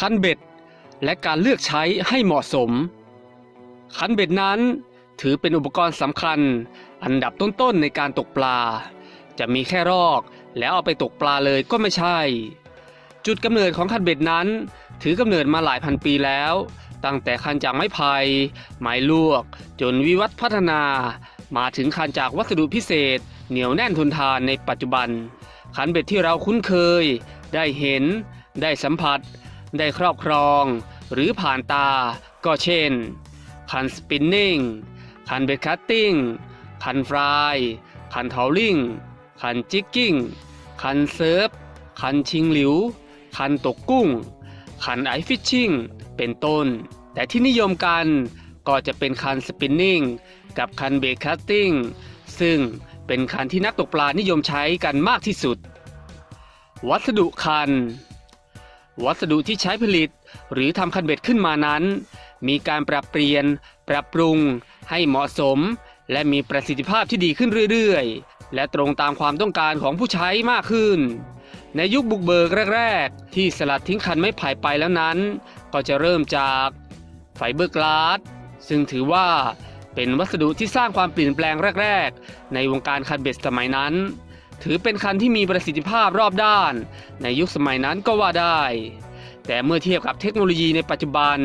คันเบ็ด และการเลือกใช้ให้เหมาะสม คันเบ็ดนั้นถือเป็นอุปกรณ์สำคัญ อันดับต้นๆในการตกปลา จะมีแค่รอกแล้วเอาไปตกปลาเลยก็ไม่ใช่ จุดกำเนิดของคันเบ็ดนั้น ถือกำเนิดมาหลายพันปีแล้ว ตั้งแต่คันจากไม้ไผ่ไม้ลวก จนวิวัฒน์พัฒนา มาถึงคันจากวัสดุพิเศษ เหนียวแน่นทนทานในปัจจุบัน คันเบ็ดที่เราคุ้นเคย ได้เห็น ได้สัมผัส ได้ครอบครอง หรือผ่านตา ก็เช่น คันสปินนิ่ง คันเบ็ดคัตติ้ง คันฟราย คันเทาลิ่ง คันจิกกิ้ง คันเซิร์ฟ คันชิงหลิว คันตกกุ้ง คันไอฟิชชิ่ง เป็นต้น แต่ที่นิยมกันก็จะเป็นคันสปินนิ่งกับคันเบรกคัตติ้ง ซึ่งเป็นคันที่นักตกปลานิยมใช้กันมากที่สุด วัสดุคัน วัสดุที่ใช้ผลิต หรือทำคันเบ็ดขึ้นมานั้น มีการปรับเปลี่ยน ปรับปรุง ให้เหมาะสม และมีประสิทธิภาพที่ดีขึ้นเรื่อยๆ และตรงตามความต้องการของผู้ใช้มากขึ้น ในยุคบุกเบิกแรกๆ ที่สลัดทิ้งคันไม้ไผ่ไปแล้วนั้น ก็จะเริ่มจากไฟเบอร์กลาสซึ่งถือว่าเป็นวัสดุที่สร้างความเปลี่ยนแปลงแรก ๆ ในวงการคันเบ็ดสมัยนั้น ถือเป็นคันที่มีประสิทธิภาพรอบด้าน ในยุคสมัยนั้นก็ว่าได้ แต่เมื่อเทียบกับเทคโนโลยีในปัจจุบัน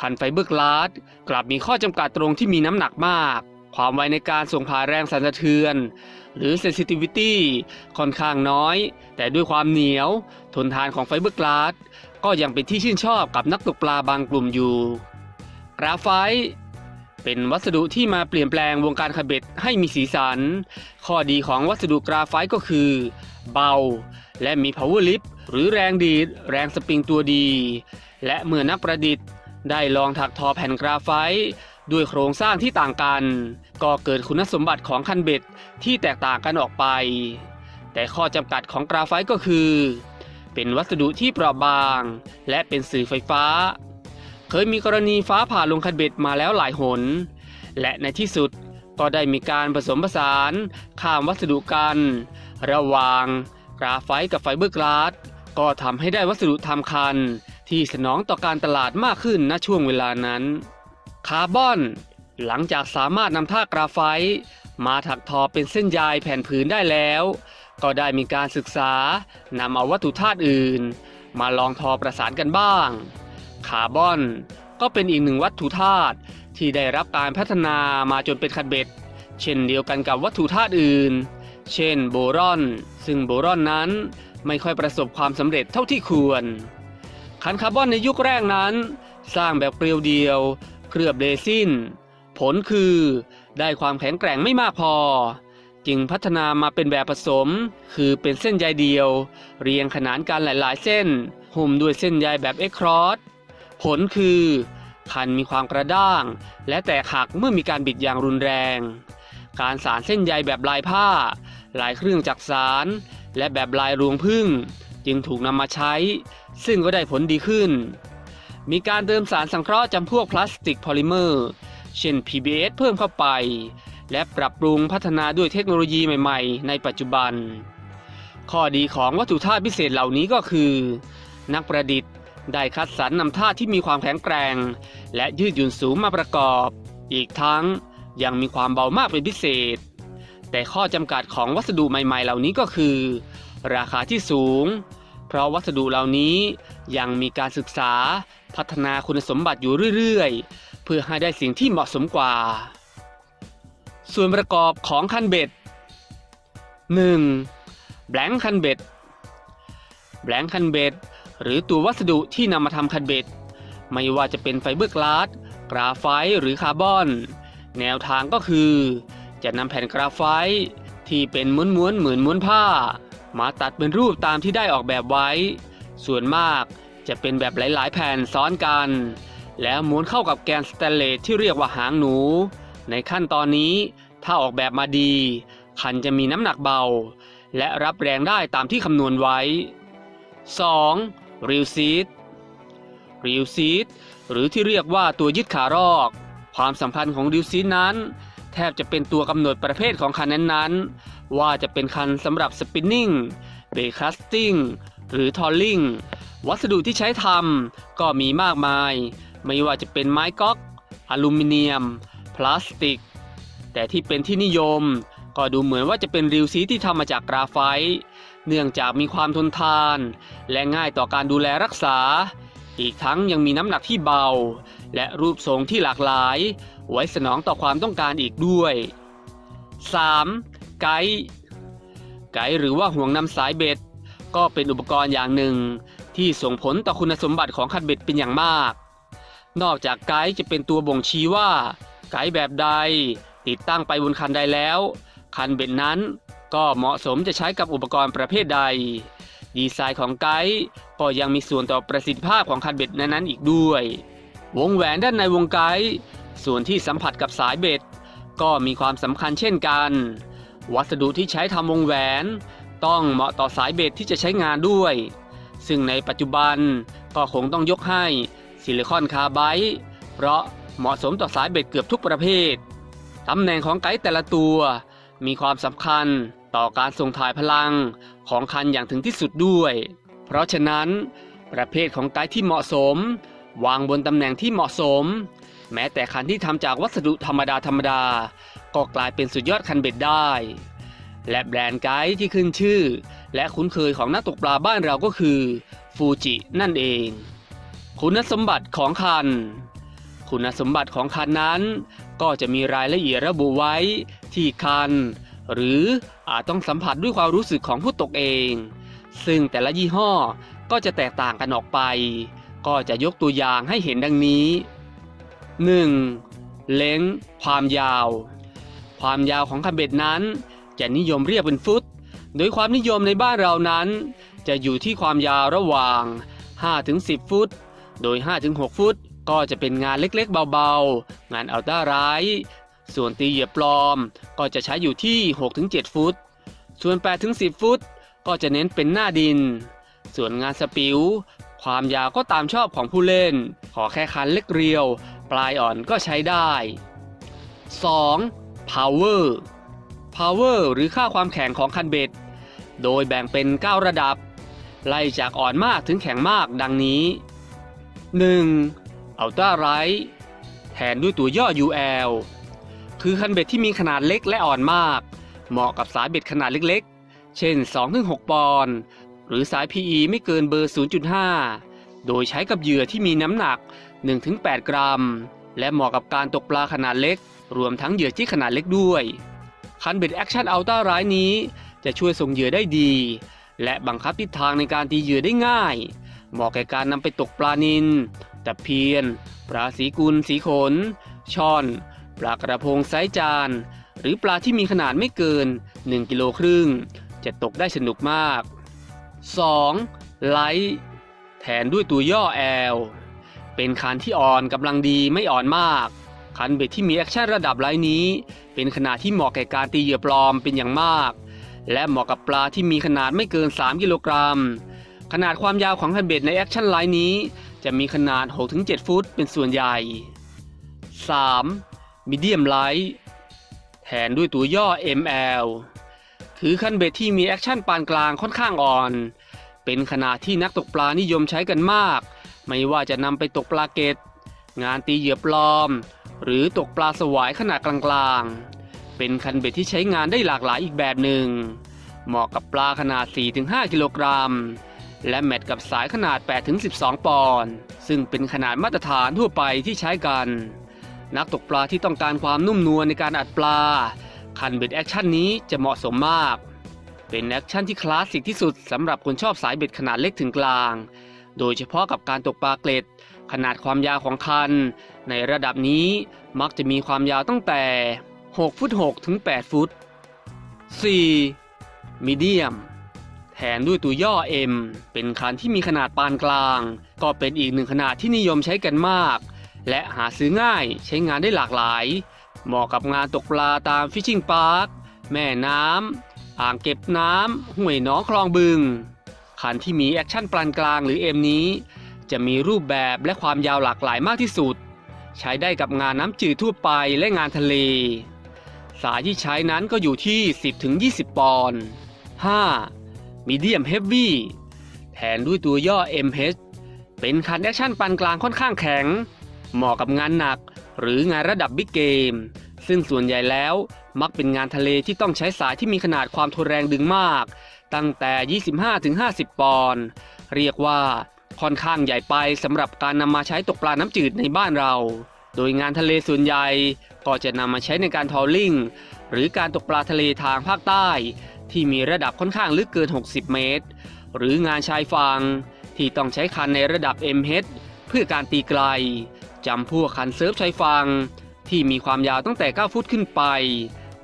คันไฟเบอร์กลาสกลับมีข้อจำกัดตรงที่มีน้ำหนักมาก ความไวในการส่งผ่านแรงสั่นสะเทือน หรือ sensitivity ค่อนข้างน้อย แต่ด้วยความเหนียว ทนทานของไฟเบอร์กลาสก็ยังเป็นที่ชื่นชอบกับนักตกปลาบางกลุ่มอยู่กราไฟต์ เป็นวัสดุที่มาเปลี่ยนแปลงวงการคาเบ็ดให้มีสีสัน ข้อดีของวัสดุกราไฟต์ก็คือ เบา และมี power lift หรือแรงดีด แรงสปริงตัวดี และเมื่อนักประดิษฐ์ ได้ลองถักทอแผ่นกราไฟต์ด้วยโครงสร้างที่ต่างกัน ก็เกิดคุณสมบัติของคันเบ็ดที่แตกต่างกันออกไป แต่ข้อจำกัดของกราไฟต์ก็คือ เป็นวัสดุที่เปราะบาง และเป็นสื่อไฟฟ้า เคยมีกรณีฟ้าผ่าลงคันเบ็ดมาแล้วหลายหน และในที่สุดก็ได้มีการผสมผสานข้ามวัสดุกัน ระหว่างกราไฟต์กับไฟเบอร์กลาสก็ทำให้ได้วัสดุทำคัน ที่สนองต่อการตลาดมากขึ้นณช่วงเวลานั้น คาร์บอน หลังจากสามารถนำท่ากราไฟต์มาถักทอเป็นเส้นใยแผ่นผืนได้แล้ว ก็ได้มีการศึกษานำเอาวัตถุธาตุอื่น มาลองทอประสานกันบ้าง คาร์บอน ก็เป็นอีกหนึ่งวัตถุธาตุที่ได้รับการพัฒนามาจนเป็นคันเบ็ด เช่นเดียวกันกับวัตถุธาตุอื่น เช่นโบรอน ซึ่งโบรอนนั้นไม่ค่อยประสบความสำเร็จเท่าที่ควรคันคาร์บอนในยุคแรกนั้น สร้างแบบเกลียวเดียว เคลือบเรซินผลคือได้ความแข็งแกร่งไม่มากพอ จึงพัฒนามาเป็นแบบผสม คือเป็นเส้นใยเดียว เรียงขนานกันหลาย ๆ เส้นหุ้มด้วยเส้นใยแบบเอ็กครอส ผลคือ คันมีความกระด้าง และแตกหักเมื่อมีการบิดอย่างรุนแรง การสารเส้นใยแบบลายผ้า ลายเครื่องจักสาร และแบบลายรวงพึ่ง จึงถูกนำมาใช้ ซึ่งก็ได้ผลดีขึ้น มีการเติมสารสังเคราะห์จำพวกพลาสติกพอลิเมอร์ เช่น PBS เพิ่มเข้าไป และปรับปรุงพัฒนาด้วยเทคโนโลยีใหม่ ๆ ในปัจจุบัน ข้อดีของวัตถุธาตุพิเศษเหล่านี้ก็คือ นักประดิษฐ์ ได้คัดสรรนำธาตุที่มีความแข็งแกร่ง และยืดหยุ่นสูงมาประกอบ อีกทั้งยังมีความเบามากเป็นพิเศษ แต่ข้อจำกัดของวัสดุใหม่ๆ เหล่านี้ก็คือ ราคาที่สูง เพราะวัสดุเหล่านี้ยังมีการศึกษาพัฒนาคุณสมบัติอยู่เรื่อยๆ เพื่อให้ได้สิ่งที่เหมาะสมกว่า ส่วนประกอบของคันเบ็ด 1. แบล็งคันเบ็ดแบล็งคันเบ็ด หรือตัววัสดุที่นำมาทำคันเบ็ด ไม่ว่าจะเป็นไฟเบอร์กลาสกราไฟต์หรือคาร์บอน แนวทางก็คือ จะนำแผ่นกราไฟต์ที่เป็นม้วนๆเหมือนม้วนผ้า มาตัดเป็นรูปตามที่ได้ออกแบบไว้ ส่วนมากจะเป็นแบบหลายๆ แผ่นซ้อนกัน แล้วม้วนเข้ากับแกนสแตนเลสที่เรียกว่าหางหนู ในขั้นตอนนี้ถ้าออกแบบมาดี คันจะมีน้ำหนักเบา และรับแรงได้ตามที่คำนวณไว้ 2. ริวซีดริวซีดหรือที่เรียกว่าตัวยึดขารอก ความสำคัญของริวซีดนั้น แทบจะเป็นตัวกำหนดประเภทของคันนั้นๆ ว่าจะเป็นคันสำหรับสปินนิ่งเบรคัสติ้งหรือทอลลิงวัสดุที่ใช้ทำก็มีมากมาย ไม่ว่าจะเป็นไม้ก๊อก อลูมิเนียม พลาสติก แต่ที่เป็นที่นิยม ก็ดูเหมือนว่าจะเป็นริวซีที่ทำมาจากกราไฟต์ เนื่องจากมีความทนทาน และง่ายต่อการดูแลรักษา อีกทั้งยังมีน้ำหนักที่เบา และรูปทรงที่หลากหลาย ไว้สนองต่อความต้องการอีกด้วย 3. ไกด์ไกด์หรือว่าห่วงนำสายเบ็ด ก็เป็นอุปกรณ์อย่างหนึ่ง ที่ส่งผลต่อคุณสมบัติของคันเบ็ดเป็นอย่างมาก นอกจากไกด์จะเป็นตัวบ่งชี้ว่า ไกด์แบบใด ติดตั้งไปบนคันใดแล้ว คันเบ็ดนั้น ก็เหมาะสมจะใช้กับอุปกรณ์ประเภทใด ดีไซน์ของไกด์ก็ยังมีส่วนต่อประสิทธิภาพของคันเบ็ดนั้นๆอีกด้วย วงแหวนด้านในวงไกด์ส่วนที่สัมผัสกับสายเบ็ด ก็มีความสำคัญเช่นกัน วัสดุที่ใช้ทำวงแหวน ต้องเหมาะต่อสายเบ็ดที่จะใช้งานด้วย ซึ่งในปัจจุบันก็คงต้องยกให้ซิลิคอนคาร์ไบด์เพราะเหมาะสมต่อสายเบ็ดเกือบทุกประเภท ตำแหน่งของไกด์แต่ละตัว มีความสำคัญ ต่อการส่งถ่ายพลังของคันอย่างถึงที่สุดด้วย เพราะฉะนั้น ประเภทของไกด์ที่เหมาะสม วางบนตำแหน่งที่เหมาะสม แม้แต่คันที่ทำจากวัสดุธรรมดาธรรมดา ก็กลายเป็นสุดยอดคันเบ็ดได้ และแบรนด์ไกด์ที่ขึ้นชื่อ และคุ้นเคยของนักตกปลาบ้านเราก็คือฟูจินั่นเอง คุณสมบัติของคัน คุณสมบัติของคันนั้น ก็จะมีรายละเอียดระบุไว้ที่คัน หรืออาจต้องสัมผัสด้วยความรู้สึกของผู้ตกเอง ซึ่งแต่ละยี่ห้อก็จะแตกต่างกันออกไป ก็จะยกตัวอย่างให้เห็นดังนี้ 1. เล้งความยาว ความยาวของคันเบ็ดนั้น จะนิยมเรียกเป็นฟุต โดยความนิยมในบ้านเรานั้น จะอยู่ที่ความยาวระหว่าง 5-10 ฟุต โดย 5-6 ฟุตก็จะเป็นงานเล็กๆเบาๆ งานอัลต้าไรท์ ส่วนตีเหยียบปลอมก็จะใช้อยู่ที่ 6-7 ฟุต ส่วน 8-10 ฟุต ก็จะเน้นเป็นหน้าดิน ส่วนงานสปิว ความยาวก็ตามชอบของผู้เล่น ขอแค่คันเล็กเรียว ปลายอ่อนก็ใช้ได้ 2. Power Power หรือค่าความแข็งของคันเบ็ด โดยแบ่งเป็น 9 ระดับ ไล่จากอ่อนมากถึงแข็งมากดังนี้ 1. Ultra Light แทนด้วยตัวย่อ UL คือคันเบ็ดที่มีขนาดเล็กและอ่อนมาก เหมาะกับสายเบ็ดขนาดเล็กๆ เช่น 2-6 ปอนด์หรือสาย PE ไม่เกินเบอร์ 0.5 โดยใช้กับเหยื่อที่มีน้ำหนัก 1-8 กรัม และเหมาะกับการตกปลาขนาดเล็ก รวมทั้งเหยื่อที่ขนาดเล็กด้วย คันเบ็ดแอคชั่นอัลต้าร้ายนี้ จะช่วยส่งเหยื่อได้ดี และบังคับทิศทางในการตีเหยื่อได้ง่าย เหมาะแก่การนำไปตกปลานิลตะเพียน ปลาสีกุล สีขน ช่อน ปลากระพงไซส์จาน หรือปลาที่มีขนาดไม่เกิน 1 กิโลครึ่ง จะตกได้สนุกมาก 2. ไลท์แทนด้วยตัวย่อ L เป็นคันที่อ่อนกำลังดีไม่อ่อนมาก คันเบ็ดที่มีแอคชั่นระดับไลท์นี้ เป็นขนาดที่เหมาะแก่การตีเหยื่อปลอมเป็นอย่างมาก และเหมาะกับปลาที่มีขนาดไม่เกิน 3 กิโลกรัม ขนาดความยาวของคันเบ็ดในแอคชั่นไลท์นี้ จะมีขนาด 6-7 ฟุตเป็นส่วนใหญ่ 3. Medium Light แทนด้วยตัวย่อ ML คือคันเบ็ดที่มีแอคชั่นปานกลางค่อนข้างอ่อน เป็นขนาดที่นักตกปลานิยมใช้กันมาก ไม่ว่าจะนำไปตกปลาเกต งานตีเหยื่อปลอม หรือตกปลาสวายขนาดกลางๆ เป็นคันเบ็ดที่ใช้งานได้หลากหลายอีกแบบหนึ่ง เหมาะกับปลาขนาด 4-5 กิโลกรัม และแมทกับสายขนาด 8-12 ปอนด์ ซึ่งเป็นขนาดมาตรฐานทั่วไปที่ใช้กัน นักตกปลาที่ต้องการความนุ่มนวลในการอัดปลา คันเบ็ดแอคชั่นนี้จะเหมาะสมมาก เป็นแอคชั่นที่คลาสสิกที่สุดสำหรับคนชอบสายเบ็ดขนาดเล็กถึงกลาง โดยเฉพาะกับการตกปลาเกล็ด ขนาดความยาวของคัน ในระดับนี้มักจะมีความยาวตั้งแต่ 6 ฟุต 6 ถึง 8 ฟุต 4. มีเดียมแทนด้วยตัวย่อ M เป็นคันที่มีขนาดปานกลาง ก็เป็นอีกหนึ่งขนาดที่นิยมใช้กันมาก และหาซื้อง่ายใช้งานได้หลากหลาย เหมาะกับงานตกปลาตามฟิชชิงพาร์คแม่น้ำอ่างเก็บน้ำห้วยหนองคลองบึง คันที่มีแอคชั่นปานกลางหรือ M นี้ จะมีรูปแบบและความยาวหลากหลายมากที่สุด ใช้ได้กับงานน้ำจืดทั่วไปและงานทะเล สายที่ใช้นั้นก็อยู่ที่ 10-20 ปอนด์ 5. Medium Heavy แทนด้วยตัวย่อ MH เป็นคันแอคชั่นปานกลางค่อนข้างแข็ง เหมาะกับงานหนัก หรืองานระดับบิ๊กเกม ซึ่งส่วนใหญ่แล้วมักเป็นงานทะเลที่ต้องใช้สายที่มีขนาดความทนแรงดึงมาก ตั้งแต่ 25-50 ปอนด์เรียกว่าค่อนข้างใหญ่ไปสำหรับการนำมาใช้ตกปลาน้ำจืดในบ้านเรา โดยงานทะเลส่วนใหญ่ก็จะนำมาใช้ในการทอลลิ่ง หรือการตกปลาทะเลทางภาคใต้ ที่มีระดับค่อนข้างลึกเกิน 60 เมตร หรืองานชายฝั่งที่ต้องใช้คันในระดับ MH เพื่อการตีไกล จำพวกคันเซิร์ฟชายฝั่งที่มีความยาวตั้งแต่ 9 ฟุตขึ้นไป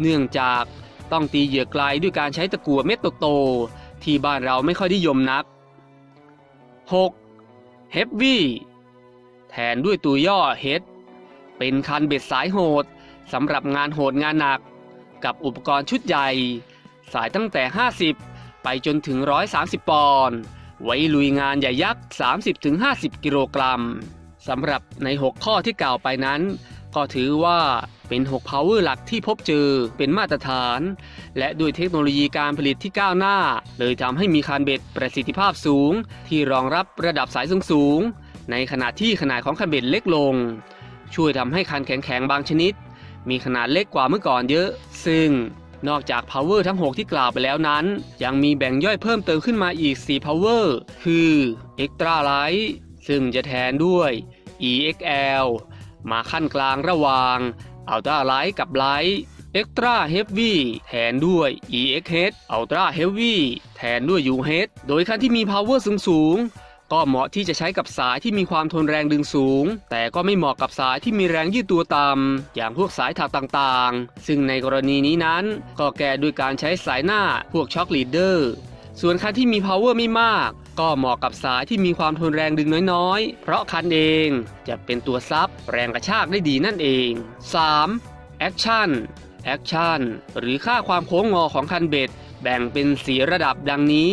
เนื่องจากต้องตีเหยื่อไกลด้วยการใช้ตะกั่วเม็ดโตๆที่บ้านเราไม่ค่อยนิยมนัก 6. Heavy แทนด้วยตัวย่อ H เป็นคันเบ็ดสายโหดสำหรับงานโหดงานหนัก กับอุปกรณ์ชุดใหญ่ สายตั้งแต่ 50 ไปจนถึง 130 ปอนด์ไว้ลุยงานใหญ่ยักษ์ 30-50 กิโลกรัม สำหรับใน 6 ข้อที่กล่าวไปนั้น ก็ถือว่าเป็น 6 power หลักที่พบเจอเป็นมาตรฐาน และด้วยเทคโนโลยีการผลิตที่ก้าวหน้า เลยทำให้มีคานเบ็ดประสิทธิภาพสูง ที่รองรับระดับสายสูงๆในขณะที่ขนาดของคานเบ็ดเล็กลง ช่วยทำให้คันแข็งๆบางชนิด มีขนาดเล็กกว่าเมื่อก่อนเยอะ ซึ่งนอกจาก power ทั้ง 6 ที่กล่าวไปแล้วนั้น ยังมีแบ่งย่อยเพิ่มเติมขึ้นมาอีก 4 power คือ extra light ซึ่งจะแทนด้วย EXL มาขั้นกลางระหว่าง ultra light กับ light extra heavy แทนด้วย EXH ultra heavy แทนด้วย UH โดยคันที่มี power สูงสูงก็เหมาะที่จะใช้กับสายที่มีความทนแรงดึงสูง แต่ก็ไม่เหมาะกับสายที่มีแรงยืดตัวต่ำอย่างพวกสายถักต่างๆ ซึ่งในกรณีนี้นั้น ก็แก้ด้วยการใช้สายหน้าพวกช็อคลีดเดอร์ ส่วนคันที่มี power ไม่มาก ก็เหมาะกับสายที่มีความทนแรงดึงน้อยๆ เพราะคันเองจะเป็นตัวซับแรงกระชากได้ดีนั่นเอง 3. Action Action หรือค่าความโค้งงอของคันเบ็ด แบ่งเป็นสีระดับดังนี้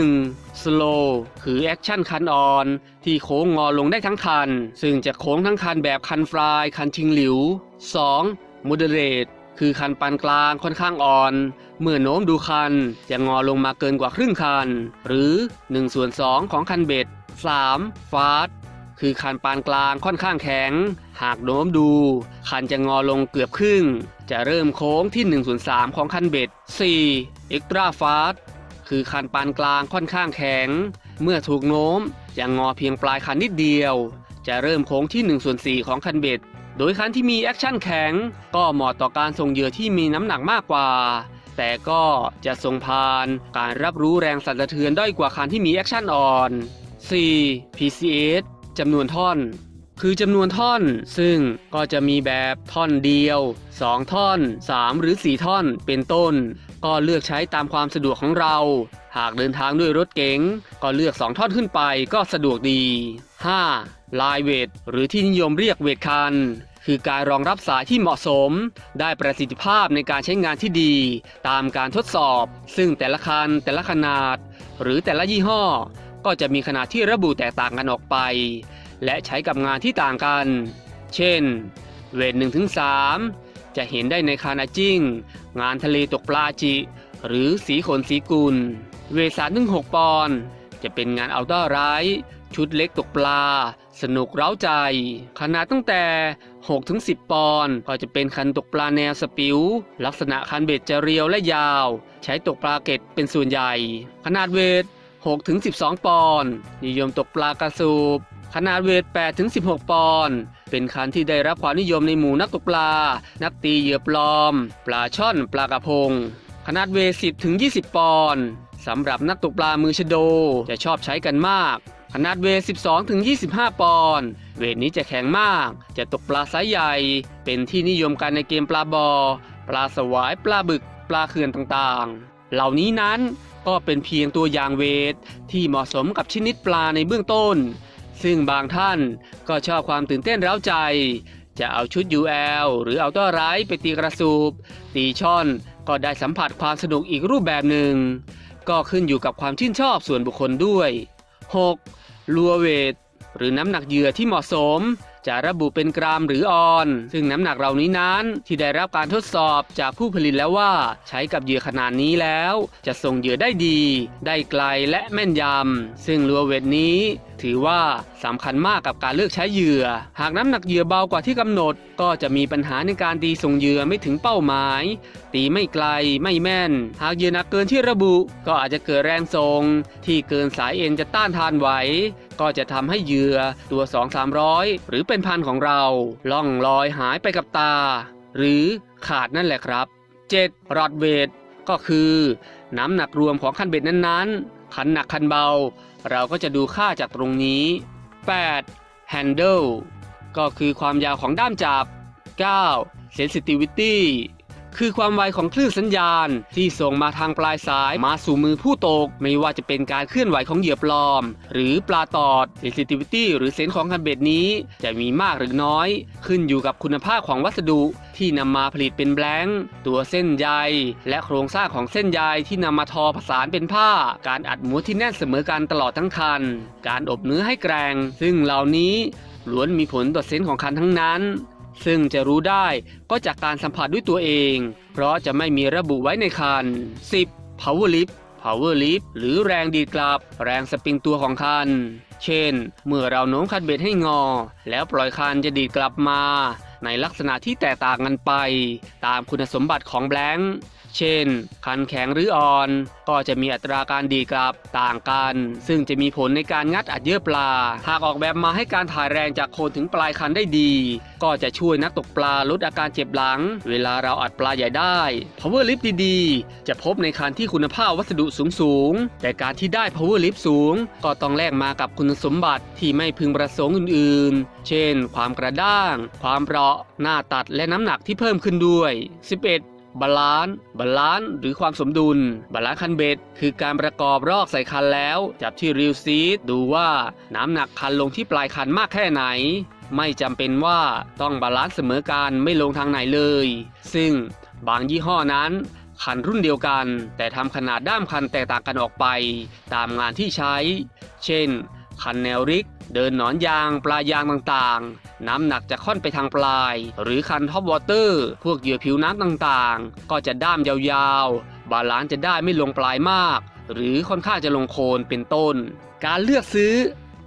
1. Slow คือแอคชั่นคันอ่อน ที่โค้งงอลงได้ทั้งคัน ซึ่งจะโค้งทั้งคันแบบคันฟลายคันชิงหลิว 2. Moderate คือคันปานกลางค่อนข้างอ่อน เมื่อโน้มดูคันจะงอลงมาเกินกว่าครึ่งคัน หรือ1ส่วน2ของคันเบ็ด 3. Fast คือคันปานกลางค่อนข้างแข็ง หากโน้มดู คันจะงอลงเกือบครึ่ง จะเริ่มโค้งที่1ส่วน3ของคันเบ็ด 4. Extra Fast คือคันปานกลางค่อนข้างแข็ง เมื่อถูกโน้มจะงอเพียงปลายคันนิดเดียว จะเริ่มโค้งที่1ส่วน4ของคันเบ็ด โดยคันที่มีแอคชั่นแข็ง ก็เหมาะต่อการส่งเหยื่อที่มีน้ำหนักมากกว่า แต่ก็จะส่งผ่านการรับรู้แรงสั่นสะเทือนด้อยกว่าคันที่มีแอคชั่นอ่อน 4. PCS จำนวนท่อน คือจำนวนท่อน ซึ่งก็จะมีแบบท่อนเดียว 2 ท่อน 3 หรือ 4 ท่อนเป็นต้น ก็เลือกใช้ตามความสะดวกของเรา หากเดินทางด้วยรถเก๋งก็เลือก 2 ท่อนขึ้นไปก็สะดวกดี 5. ลายเวทหรือที่นิยมเรียกเวทคัน คือการรองรับสายที่เหมาะสม ได้ประสิทธิภาพในการใช้งานที่ดี ตามการทดสอบ ซึ่งแต่ละคันแต่ละขนาด หรือแต่ละยี่ห้อ ก็จะมีขนาดที่ระบุแตกต่างกันออกไป และใช้กับงานที่ต่างกัน เช่น เวท1-3 จะเห็นได้ในคานาจิ้ง งานทะเลตกปลาจิ หรือสีขนสีกุล เวท3-6ปอนด์จะเป็นงานเอาต้าไรท์ชุดเล็กตกปลา สนุกเร้าใจ ขนาดตั้งแต่ 6-10 ปอนด์ก็จะเป็นคันตกปลาแนวสปิว ลักษณะคันเบ็ดจะเรียวและยาว ใช้ตกปลาเก็ดเป็นส่วนใหญ่ ขนาดเวท 6-12 ปอนด์นิยมตกปลากระสูบ ขนาดเวท 8-16 ปอนด์เป็นคันที่ได้รับความนิยมในหมู่นักตกปลา นักตีเหยื่อปลอม ปลาช่อนปลากระพง ขนาดเวท 10-20 ปอนด์สำหรับนักตกปลามือชโดจะชอบใช้กันมาก ขนาดเวท 12-25 ปอนด์ เวทนี้จะแข็งมาก จะตกปลาไซส์ใหญ่ เป็นที่นิยมกันในเกมปลาบอ ปลาสวาย ปลาบึก ปลาเขื่อนต่างๆ เหล่านี้นั้นก็เป็นเพียงตัวอย่างเวทที่เหมาะสมกับชนิดปลาในเบื้องต้น ซึ่งบางท่านก็ชอบความตื่นเต้นเร้าใจ จะเอาชุด UL หรือเอาต้อไรไปตีกระสูบ ตีช่อนก็ได้สัมผัสความสนุกอีกรูปแบบหนึ่ง ก็ขึ้นอยู่กับความชื่นชอบส่วนบุคคลด้วย 6. ลัวเวทหรือน้ำหนักเหยื่อที่เหมาะสม จะระบุเป็นกรัมหรือออน ซึ่งน้ำหนักเหล่านี้นั้นที่ได้รับการทดสอบจากผู้ผลิตแล้วว่า ใช้กับเหยื่อขนาดนี้แล้ว จะส่งเหยื่อได้ดี ได้ไกลและแม่นยำ ซึ่งลัวเวทนี้ถือว่าสำคัญมากกับการเลือกใช้เหยื่อ หากน้ำหนักเหยื่อเบากว่าที่กำหนด ก็จะมีปัญหาในการตีส่งเหยื่อไม่ถึงเป้าหมาย ตีไม่ไกลไม่แม่น หากเหยื่อหนักเกินที่ระบุ ก็อาจจะเกิดแรงส่งที่เกินสายเอ็นจะต้านทานไหว ก็จะทำให้เหยื่อตัว 2-300 หรือเป็น็นพันของเรา ล่องลอยหายไปกับตา หรือขาดนั่นแหละครับ 7. รอดเวทก็คือ น้ำหนักรวมของคันเบ็ดนั้นๆ คันหนักคันเบา เราก็จะดูค่าจากตรงนี้ 8. handle ก็คือความยาวของด้ามจับ 9. sensitivity คือความไวของคลื่นสัญญาณ ที่ส่งมาทางปลายสายมาสู่มือผู้ตก ไม่ว่าจะเป็นการเคลื่อนไหวของเหยื่อปลอม หรือปลาตอด sensitivity หรือเซนส์ของคันเบ็ดนี้ จะมีมากหรือน้อย ขึ้นอยู่กับคุณภาพของวัสดุที่นำมาผลิตเป็นแบงค์ตัวเส้นใยและโครงสร้างของเส้นใยที่นำมาทอผสานเป็นผ้า การอัดหมูที่แน่นเสมอกันตลอดทั้งคัน การอบเนื้อให้แกรงซึ่งเหล่านี้ล้วนมีผลต่อเส้นส์ของคันทั้งนั้น ซึ่งจะรู้ได้ก็จากการสัมผัสด้วยตัวเอง เพราะจะไม่มีระบุไว้ในคัน 10. power lift power lift หรือแรงดีดกลับ แรงสปริงตัวของคัน เช่น เมื่อเราโน้มคันเบ็ดให้งอ แล้วปล่อยคันจะดีดกลับมา ในลักษณะที่แตกต่างกันไป ตามคุณสมบัติของแบงค์ เช่น คันแข็งหรืออ่อน ก็จะมีอัตราการดีกลับต่างกัน ซึ่งจะมีผลในการงัดอัดเยื่อปลา หากออกแบบมาให้การถ่ายแรงจากโคนถึงปลายคันได้ดี ก็จะช่วยนักตกปลาลดอาการเจ็บหลัง เวลาเราอัดปลาใหญ่ได้ power lift ดีๆ จะพบในคันที่คุณภาพวัสดุสูงๆ แต่การที่ได้ power lift สูง ก็ต้องแลกมากับคุณสมบัติที่ไม่พึงประสงค์อื่นๆ เช่น ความกระด้าง ความเปราะ หน้าตัดและน้ำหนักที่เพิ่มขึ้นด้วย 11 บาลานซ์บาลานซ์หรือความสมดุล บาลานซ์คันเบ็ด คือการประกอบรอกใส่คันแล้ว จับที่ริวซีดดูว่าน้ำหนักคันลงที่ปลายคันมากแค่ไหน ไม่จำเป็นว่าต้องบาลานซ์เสมอกันไม่ลงทางไหนเลย ซึ่งบางยี่ห้อนั้นคันรุ่นเดียวกัน แต่ทำขนาดด้ามคันแตกต่างกันออกไป ตามงานที่ใช้ เช่น คันแนวริก เดินหนอนยางปลายางต่างๆ น้ำหนักจะค่อนไปทางปลาย หรือคันท็อปวอเตอร์ พวกเหยื่อผิวน้ำต่างๆ ก็จะด้ามยาวๆ บาลานซ์จะได้ไม่ลงปลายมาก หรือค่อนข้างจะลงโคนเป็นต้น การเลือกซื้อ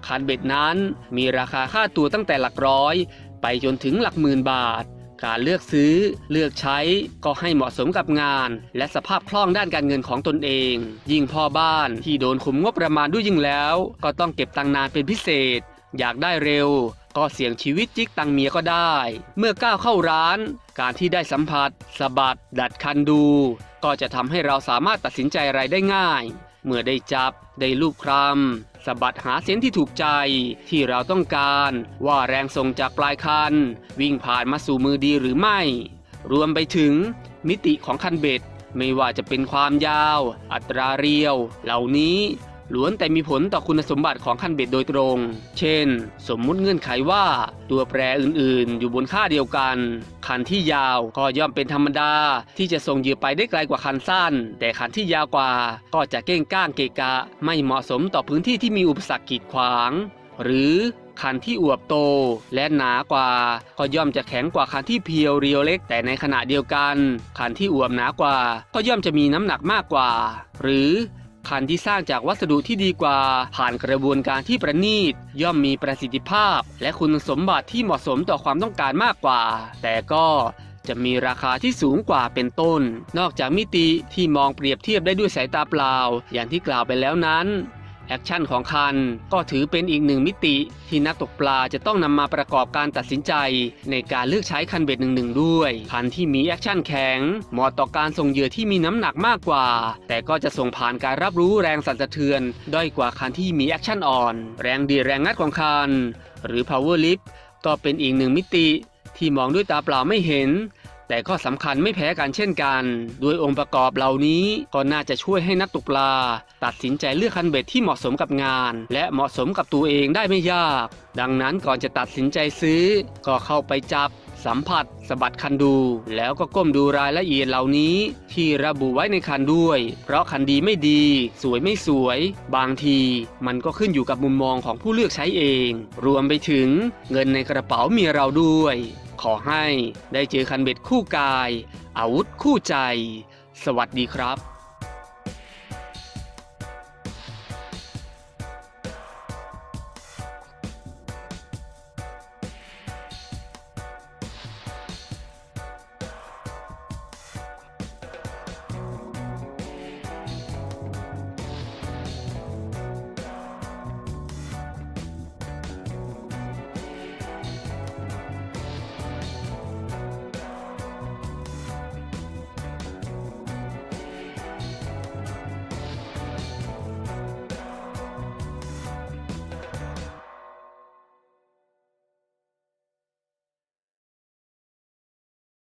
คันเบ็ดนั้นมีราคาค่าตัวตั้งแต่หลักร้อย ไปจนถึงหลักหมื่นบาท การเลือกซื้อเลือกใช้ก็ให้เหมาะสมกับงาน และสภาพคล่องด้านการเงินของตนเอง ยิ่งพ่อบ้านที่โดนคุมงบประมาณด้วยยิ่งแล้ว ก็ต้องเก็บตังนานเป็นพิเศษ อยากได้เร็ว ก็เสี่ยงชีวิตจิกตังเมียก็ได้ เมื่อก้าวเข้าร้าน การที่ได้สัมผัสสะบัด ดัดคันดู ก็จะทำให้เราสามารถตัดสินใจอะไรได้ง่าย เมื่อได้จับได้ลูบคลำ สะบัดหาเส้นที่ถูกใจ ที่เราต้องการ ว่าแรงส่งจากปลายคัน วิ่งผ่านมาสู่มือดีหรือไม่ รวมไปถึง มิติของคันเบ็ด ไม่ว่าจะเป็นความยาว อัตราเรียว เหล่านี้ ล้วนแต่มีผลต่อคุณสมบัติของคันเบ็ดโดยตรง เช่น สมมุติเงื่อนไขว่า ตัวแปรอื่นๆ อยู่บนค่าเดียวกัน คันที่ยาวก็ย่อมเป็นธรรมดา ที่จะส่งเหยื่อไปได้ไกลกว่าคันสั้น แต่คันที่ยาวกว่าก็จะเก้งก้างเกะกะ ไม่เหมาะสมต่อพื้นที่ที่มีอุปสรรคกีดขวาง หรือคันที่อวบโตและหนากว่า ก็ย่อมจะแข็งกว่าคันที่เพียวเรียวเล็ก แต่ในขณะเดียวกัน คันที่อวบหนากว่า ก็ย่อมจะมีน้ำหนักมากกว่า หรือ คันที่สร้างจากวัสดุที่ดีกว่า ผ่านกระบวนการที่ประณีต ย่อมมีประสิทธิภาพ และคุณสมบัติที่เหมาะสมต่อความต้องการมากกว่า แต่ก็จะมีราคาที่สูงกว่าเป็นต้น นอกจากมิติที่มองเปรียบเทียบได้ด้วยสายตาเปล่า อย่างที่กล่าวไปแล้วนั้น แอคชั่นของคันก็ถือเป็นอีกหนึ่งมิติ ที่นักตกปลาจะต้องนำมาประกอบการตัดสินใจ ในการเลือกใช้คันเบ็ดหนึ่งหนึ่งด้วยคันที่มีแอคชั่นแข็งเหมาะต่อการส่งเหยื่อที่มีน้ำหนักมากกว่า แต่ก็จะส่งผ่านการรับรู้แรงสั่นสะเทือน ด้อยกว่าคันที่มีแอคชั่นอ่อน แรงดีแรงงัดของคันหรือ power lift ก็เป็นอีกหนึ่งมิติที่มองด้วยตาเปล่าไม่เห็น แต่ก็สำคัญไม่แพ้กันเช่นกัน โดยองค์ประกอบเหล่านี้ก็น่าจะช่วยให้นักตกปลา ตัดสินใจเลือกคันเบ็ดที่เหมาะสมกับงาน และเหมาะสมกับตัวเองได้ไม่ยาก ดังนั้นก่อนจะตัดสินใจซื้อ ก็เข้าไปจับสัมผัสสะบัดคันดู แล้วก็ก้มดูรายละเอียดเหล่านี้ ที่ระบุไว้ในคันด้วย เพราะคันดีไม่ดี สวยไม่สวย บางทีมันก็ขึ้นอยู่กับมุมมองของผู้เลือกใช้เอง รวมไปถึงเงินในกระเป๋ามีเราด้วย ขอให้ได้เจอคันเบ็ดคู่กาย อาวุธคู่ใจ สวัสดีครับ